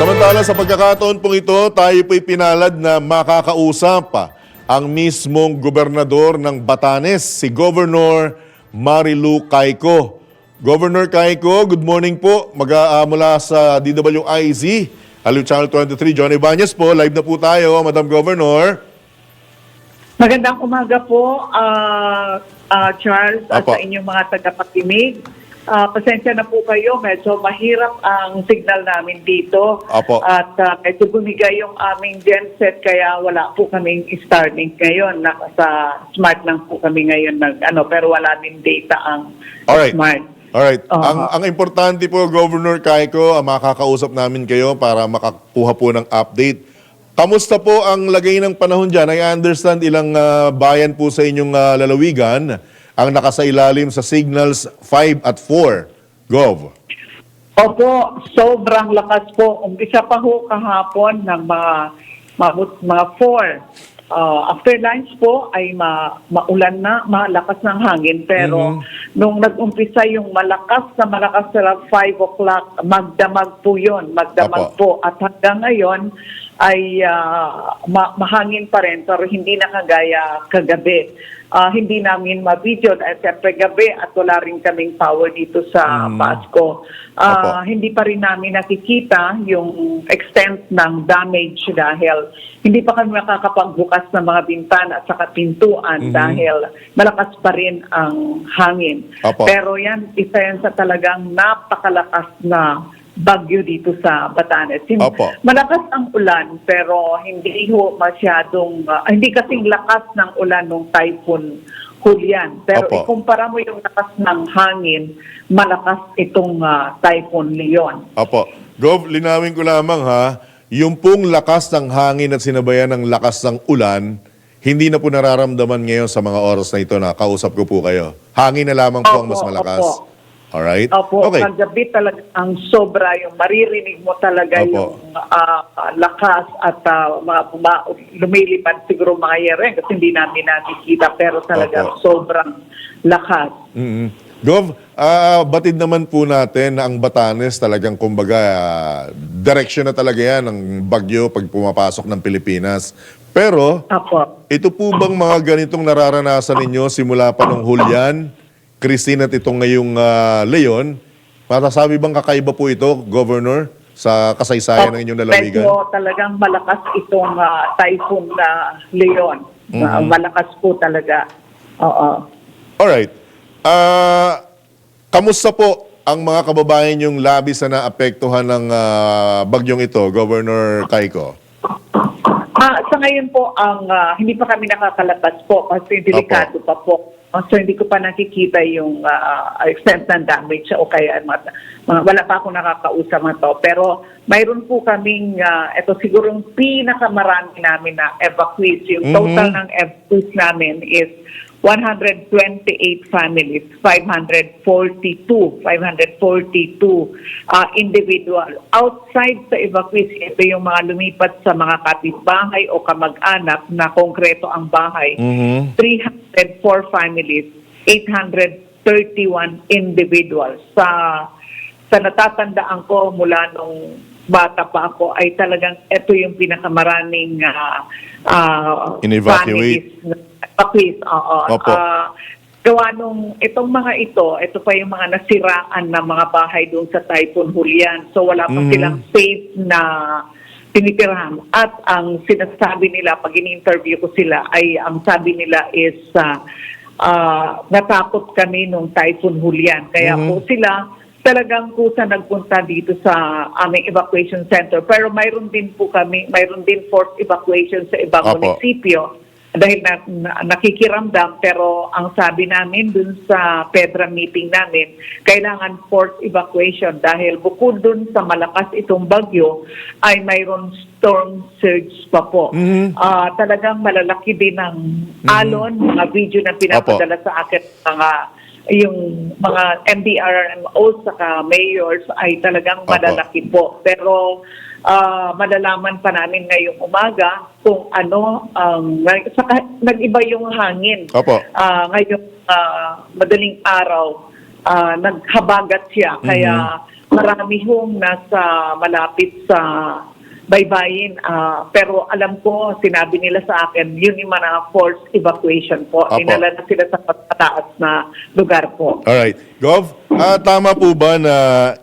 Samantala sa pagkakataon pong ito, tayo po'y pinalad na makakausap pa ang mismong gobernador ng Batanes, si Governor Marilu Caico. Governor Caico, good morning po. Mag ah, mula sa DWIZ, Aliw Channel 23, John Ibanez po. Live na po tayo, Madam Governor. Magandang umaga po, ah, ah, Charles, at Apo. sa inyong mga tagapakinig. Ah, pasensya na po kayo, medyo mahirap ang signal namin dito. Apo. At ah, medyo bumigay yung aming genset, kaya wala po kaming Starlink ngayon. Nasa smart lang po kami ngayon, nag, ano, pero wala din data ang Alright. smart. Alright. Oo. Ang, ang importante po, Governor Caico, ah, makakausap namin kayo para makakuha po ng update. Kamusta po ang lagay ng panahon dyan? I understand ilang ah, bayan po sa inyong ah, lalawigan ang nakasailalim sa signals 5 at 4. Gov. Opo, sobrang lakas po. Umpisa pa ho kahapon ng mga mga, mga four. Uh, after lunch po ay ma, maulan na, malakas ng hangin. Pero nung nag-umpisa yung malakas na malakas na 5 o'clock, magdamag po yun. Magdamag po. At hanggang ngayon ay ah, ma- mahangin pa rin pero hindi na kagaya kagabi. Ah, hindi namin ma-video at siyempre gabi at wala rin kaming power dito sa Pasco. Ah, hindi pa rin namin nakikita yung extent ng damage dahil hindi pa kami makakapagbukas ng mga bintana at saka pintuan dahil malakas pa rin ang hangin. Opo. Pero yan, isa yan sa talagang napakalakas na bagyo dito sa Batanes. Opo. Malakas ang ulan pero hindi ho masyadong, ah, hindi kasing lakas ng ulan ng typhoon Julian. Pero Opo. ikumpara mo yung lakas ng hangin, malakas itong ah, typhoon Leon. Apo. Gov, linawin ko lamang ha, yung pong lakas ng hangin at sinabayan ng lakas ng ulan, hindi na po nararamdaman ngayon sa mga oras na ito na kausap ko po kayo. Hangin na lamang po ang Opo, mas malakas. opo. Alright? Opo, Okay. kagabi talaga ang sobra yung maririnig mo talaga Opo. yung ah, lakas at ah, mga buma- lumilipad siguro mga yere kasi hindi namin nakikita pero talaga Opo. sobrang lakas. mm Gov, ah, batid naman po natin na ang Batanes talagang kumbaga ah, direksyon na talaga yan ng bagyo pag pumapasok ng Pilipinas. Pero Opo. ito po bang mga ganitong nararanasan ninyo simula pa nung Hulyan, Christine at itong ngayong ah, Leon? Masasabi bang kakaiba po ito, Governor, sa kasaysayan ng inyong lalawigan? Medyo talagang malakas itong ah, typhoon na Leon. Mm-hmm. Ah, malakas po talaga. Oo. Alright. Ah, kamusta po ang mga kababayan yung labis na naapektuhan ng ah, bagyong ito, Governor Caico? Ah, sa ngayon po, ang ah, hindi pa kami nakakalabas po kasi delikado pa po. Ah, So hindi ko pa nakikita yung ah, extent ng damage o kaya mga, mga wala pa ako nakakausap na to. Pero mayroon po kaming, ah, ito siguro yung pinakamarami namin na evacuees. Yung total ng evacuees namin is 128 families, 542, 542 uh, individual. Outside sa evacuees, ito yung mga lumipat sa mga kapitbahay o kamag-anak na konkreto ang bahay. Mhm. 304 families, 831 individuals. Sa sa natatandaan ko mula nung bata pa ako ay talagang ito yung pinakamaraming uh, uh, In-evacuate. families evacuees, oo. Opo. Ah, gawa nung itong mga ito, ito pa yung mga nasiraan na mga bahay doon sa Typhoon Julian. So wala pa Mhm. silang safe na tinitirahan. At ang sinasabi nila, pag in-interview ko sila, ay ang sabi nila is ah, ah, natakot kami nung Typhoon Julian. Kaya Mhm. po sila talagang kusa nagpunta dito sa aming evacuation center. Pero mayroon din po kami, mayroon din forced evacuation sa ibang Opo. munisipyo dahil na, na- nakikiramdam pero ang sabi namin dun sa Pedra meeting namin kailangan forced evacuation dahil bukod dun sa malakas itong bagyo ay mayroon storm surge pa po. Mhm. Ah, talagang malalaki din ang alon, mga video na pinapadala sa akin mga yung mga MDRMO saka mayors ay talagang Opo. malalaki po. Pero ah, malalaman pa namin ngayong umaga kung ano ang saka nag-iba yung hangin. Opo. Ah, ngayong ah, madaling araw ah, naghabagat siya kaya marami hong nasa malapit sa baybayin. ah, pero alam ko, sinabi nila sa akin, yun yung mga forced evacuation po. Apo. Dinala na sila sa pagkataas na lugar po. Alright. Gov, ah, tama po ba na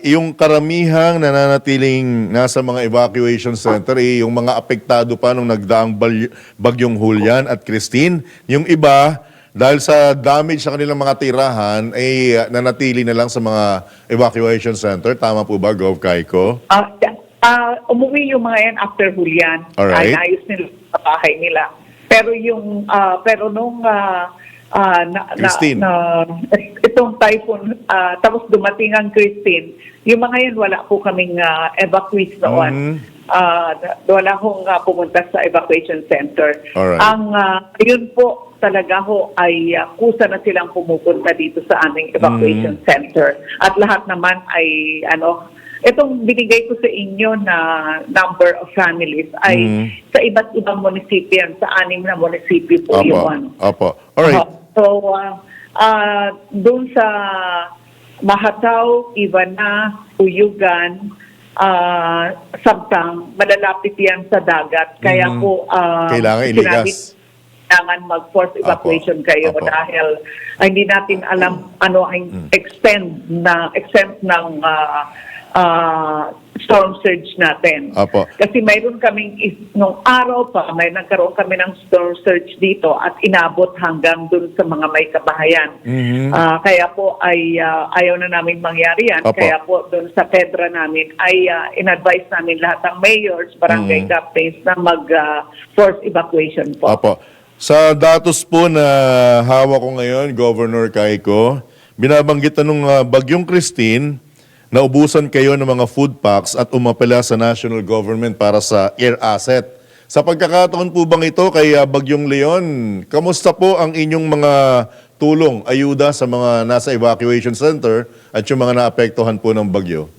yung karamihang nananatiling nasa mga evacuation center, eh, yung mga apektado pa nung nagdaang bagyong Julian at Christine, yung iba, dahil sa damage sa kanilang mga tirahan, ay ah, nanatili na lang sa mga evacuation center. Tama po ba, Gov Kaiko? Ah, ah, umuwi yung mga yan after Julian. Alright. Ay, ayos nila sa bahay nila. Pero yung, ah, pero nung, ah, ah, na, na, Christine. na- itong typhoon, ah, tapos dumating ang Christine, yung mga yan, wala po kaming ah, evacuees noon. Mhm. Ah, na- wala hong ah, pumunta sa evacuation center. Alright. Ang, ah, yun po, talaga ho ay ah, kusa na silang pumupunta dito sa aming evacuation center. At lahat naman ay ano, itong binigay ko sa inyo na number of families ay Mhm. sa iba't ibang munisipyo, yan, sa anim na munisipyo po Opo. yun. Opo. Alright. Uh, so, uh, uh, doon sa Mahataw, Ivana, Uyugan, uh, Sabtang, malalapit yan sa dagat. Kaya Mhm. po, uh, Kailangan sinabi- iligas. kailangan mag-force evacuation kayo Apo. dahil ay, hindi natin alam ano ang Mm. extend na extent ng ah, ah, storm surge natin. Apo. Kasi mayroon kaming is- nung araw pa may nagkaroon kami ng storm surge dito at inabot hanggang dun sa mga may kabahayan. Mhm. Ah, kaya po ay ah, ayaw na namin mangyari yan. Apo. Kaya po doon sa Pedra namin ay ah, in-advise namin lahat ng mayors, barangay Mhm. captains na mag-force evacuation po. Apo. Sa datos po na hawak ko ngayon, Governor Kaiko, binabanggit na nung ah, bagyong Christine, naubusan kayo ng mga food packs at umapela sa national government para sa air asset. Sa pagkakataon po bang ito kay ah, Bagyong Leon, kamusta po ang inyong mga tulong, ayuda sa mga nasa evacuation center at yung mga naapektuhan po ng bagyo?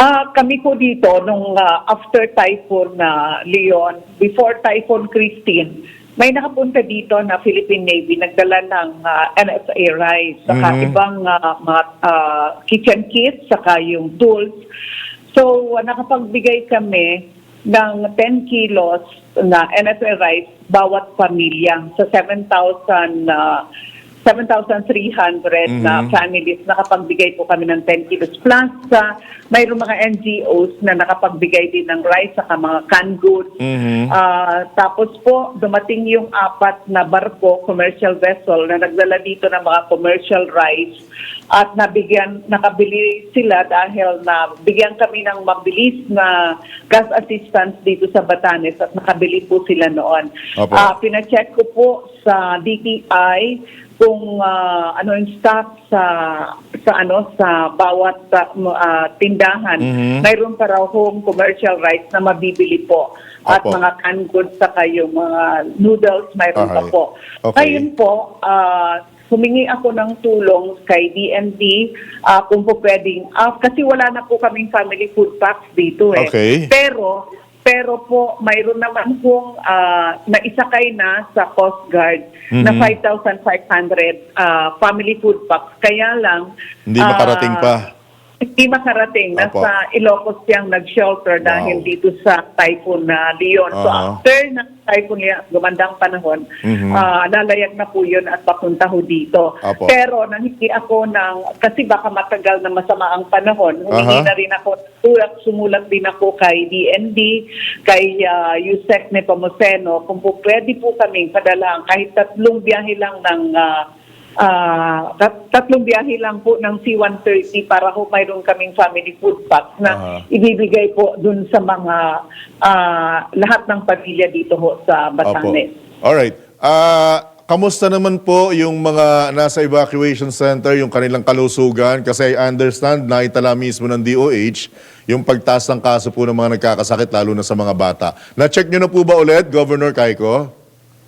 Ah, kami po dito nung ah, after typhoon na Leon, before typhoon Christine, may nakapunta dito na Philippine Navy nagdala ng ah, NSA rice saka Mhm. ibang ah, mga ah, kitchen kits saka yung tools. So nakapagbigay kami ng 10 kilos na NSA rice bawat pamilya sa 7,000 ah, 7,300 na Mhm. families nakapagbigay po kami ng 10 kilos plus sa mayroong mga NGOs na nakapagbigay din ng rice saka mga canned goods. Mhm. Ah, tapos po dumating yung apat na barko, commercial vessel na nagdala dito ng mga commercial rice at nabigyan nakabili sila dahil na bigyan kami ng mabilis na gas assistance dito sa Batanes at nakabili po sila noon. Opo. Ah, pina-check ko po sa DTI kung ah, ano yung stock sa sa ano sa bawat ah, tindahan. Mhm. Mayroon pa raw home commercial rights na mabibili po. At Opo. mga canned goods saka yung mga noodles mayroon pa Okay. po. Okay. Ngayon po, ah, humingi ako ng tulong kay DND ah, kung po pwedeng, ah, kasi wala na po kaming family food packs dito eh. Okay. Pero, pero po, mayroon naman pong ah, naisakay na sa Coast Guard na Mhm. 5,500 ah, family food packs. Kaya lang... Hindi makarating pa. Hindi makarating. Opo. Nasa Ilocos siyang nag-shelter dahil Wow. dito sa typhoon na Leon. So Aha. after ng typhoon Leon, gumandang panahon, Mhm. ah, lalayag na po yun at papunta ho dito. Opo. Pero nanghiti ako ng, kasi baka matagal na masama ang panahon, humingi Aha. na rin ako, tulak, sumulat din ako kay DND, kay uh, Yusek Nepomuceno, kung po pwede po kaming padala kahit tatlong biyahe lang ng ah, ah, tat- tatlong biyahe lang po ng C-130 para ho mayroon kaming family food packs na Aha. ibibigay po dun sa mga ah, lahat ng pamilya dito ho sa Batanes. Opo. Alright. Ah, kamusta naman po yung mga nasa evacuation center, yung kanilang kalusugan? Kasi I understand na itala mismo ng DOH yung pagtaas ng kaso po ng mga nagkakasakit, lalo na sa mga bata. Na-check nyo na po ba ulit, Governor Kaiko?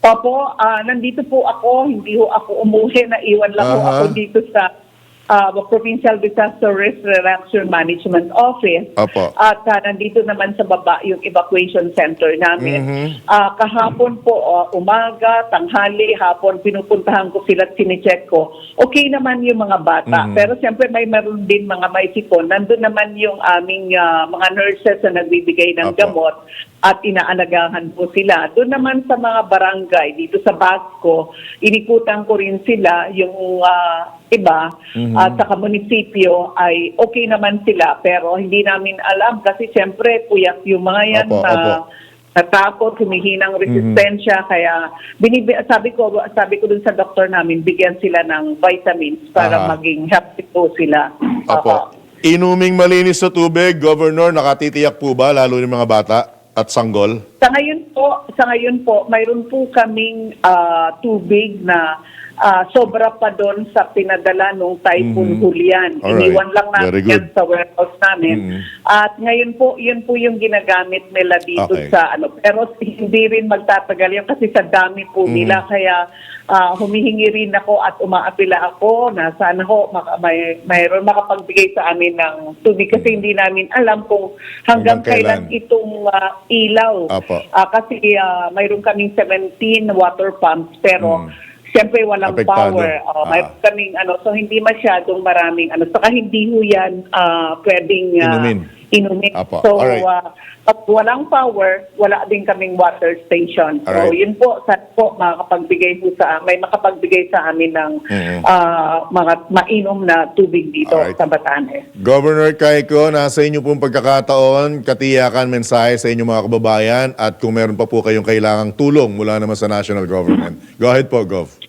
Opo, ah, nandito po ako, hindi ho ako umuwi, na iwan lang ho Aha. ako dito sa uh, Provincial Disaster Risk Reduction Management Office. Opo. At uh, nandito naman sa baba yung evacuation center namin. Mhm. Ah, kahapon po, uh, umaga, tanghali, hapon, pinupuntahan ko sila at sinicheck ko. Okay naman yung mga bata. Mhm. Pero siyempre may meron din mga maisipon. Nandun naman yung aming ah, mga nurses na nagbibigay ng Opo. gamot at inaanagahan po sila. Doon naman sa mga barangay, dito sa Basco, inikutan ko rin sila yung ah, iba Mhm. At sa munisipyo ay okay naman sila pero hindi namin alam kasi siyempre puyat yung mga yan Opo, na opo. natakot, humihinang resistensya kaya binibi, sabi ko sabi ko dun sa doktor namin bigyan sila ng vitamins para Aha. maging healthy po sila. Opo. Inuming malinis sa tubig, Governor, nakatitiyak po ba, lalo yung mga bata at sanggol? Sa ngayon po, sa ngayon po, mayroon po kaming ah, tubig na ah, sobra pa doon sa pinadala nung Typhoon Mhm. Julian. Alright. Iniwan lang namin yan sa warehouse namin. Mhm. At ngayon po, yun po yung ginagamit nila dito Okay. sa ano. Pero hindi rin magtatagal yan kasi sa dami po Mhm. nila. Kaya ah, humihingi rin ako at umaapila ako na sana ho maka, may, mayroon makapagbigay sa amin ng tubig kasi hindi namin alam kung hanggang, Hanggang kailan. kailan itong ah, ilaw. Apo. Ah, kasi ah, mayroon kaming 17 water pumps pero Mm. Siyempre walang Apektado. power. Ah, Ah. mayroon kaming ano so hindi masyadong maraming ano saka hindi ho yan ah, pwedeng ah, Inumin. Inumin. Apo. So Alright. ah, pag walang power, wala din kaming water station. So Alright. yun po sa po makakapagbigay po sa may makapagbigay sa amin ng Mhm. ah, mga mainom na tubig dito Alright. sa Batanes. Governor Kaiko, nasa inyo pong pagkakataon, katiyakan, mensahe sa inyong mga kababayan at kung meron pa po kayong kailangang tulong mula naman sa national government. Go ahead po, Gov.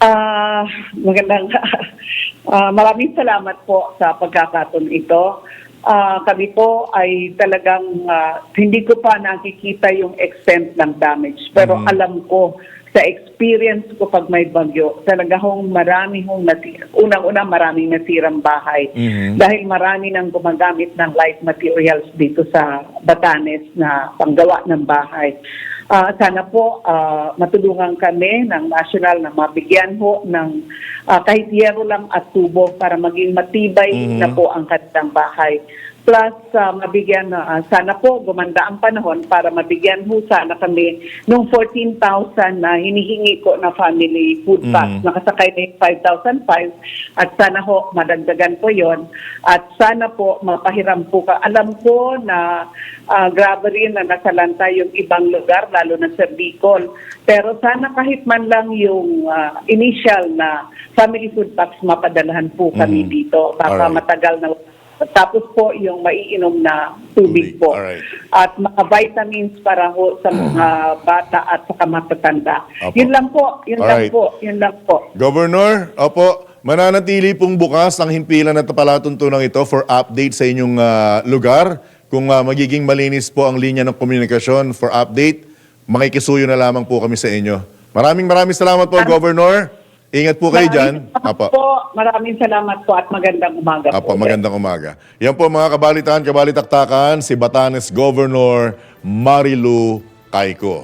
Ah, magandang ah, maraming salamat po sa pagkakataon ito. Ah, kami po ay talagang ah, hindi ko pa nakikita yung extent ng damage. Pero Mhm. alam ko sa experience ko pag may bagyo, talaga hong marami hong nasira. Unang-una maraming nasirang bahay. Mhm. Dahil marami nang gumagamit ng light materials dito sa Batanes na panggawa ng bahay. Ah, sana po ah, matulungan kami ng national na mabigyan ho ng ah, kahit yero lang at tubo para maging matibay Mhm. na po ang kanilang bahay. Plus, ah, mabigyan na, ah, sana po gumanda ang panahon para mabigyan ho sana kami nung 14,000 na hinihingi ko na family food pack. Mhm. Nakasakay na yung 5,005 at sana ho madagdagan po yon at sana po mapahiram po ka. Alam ko na ah, grabe rin na nasalanta yung ibang lugar, lalo na sa Bicol. Pero sana kahit man lang yung ah, initial na family food packs mapadalahan po kami Mhm. dito. Baka Alright. matagal na tapos po yung maiinom na tubig, po. alright. At mga vitamins para ho sa mga bata at saka matatanda. Opo. Yun lang po, yun Alright. lang po, yun lang po. Governor, opo, mananatili pong bukas ang himpilan at palatuntunan ito for update sa inyong ah, lugar. Kung ah, magiging malinis po ang linya ng komunikasyon for update, makikisuyo na lamang po kami sa inyo. Maraming maraming salamat po, Governor. Ingat po kayo dyan. Maraming salamat Apo. po, maraming salamat po at magandang umaga Apo, po. magandang umaga. Yan po mga kabalitan, kabalitaktakan, si Batanes Governor Marilu Caico.